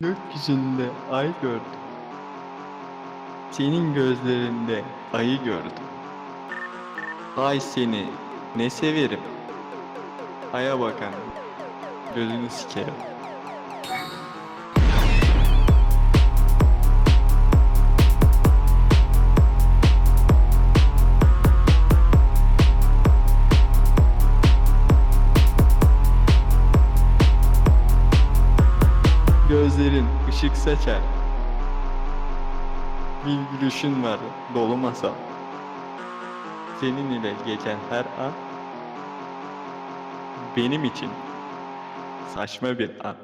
Gökyüzünde ay gördüm. Senin gözlerinde ayı gördüm. Ay seni ne severim. Aya bakan gözünü sikerim. Gözlerin ışık saçar. Bir gülüşün var dolu masal. Senin ile geçen her an benim için saçma bir an.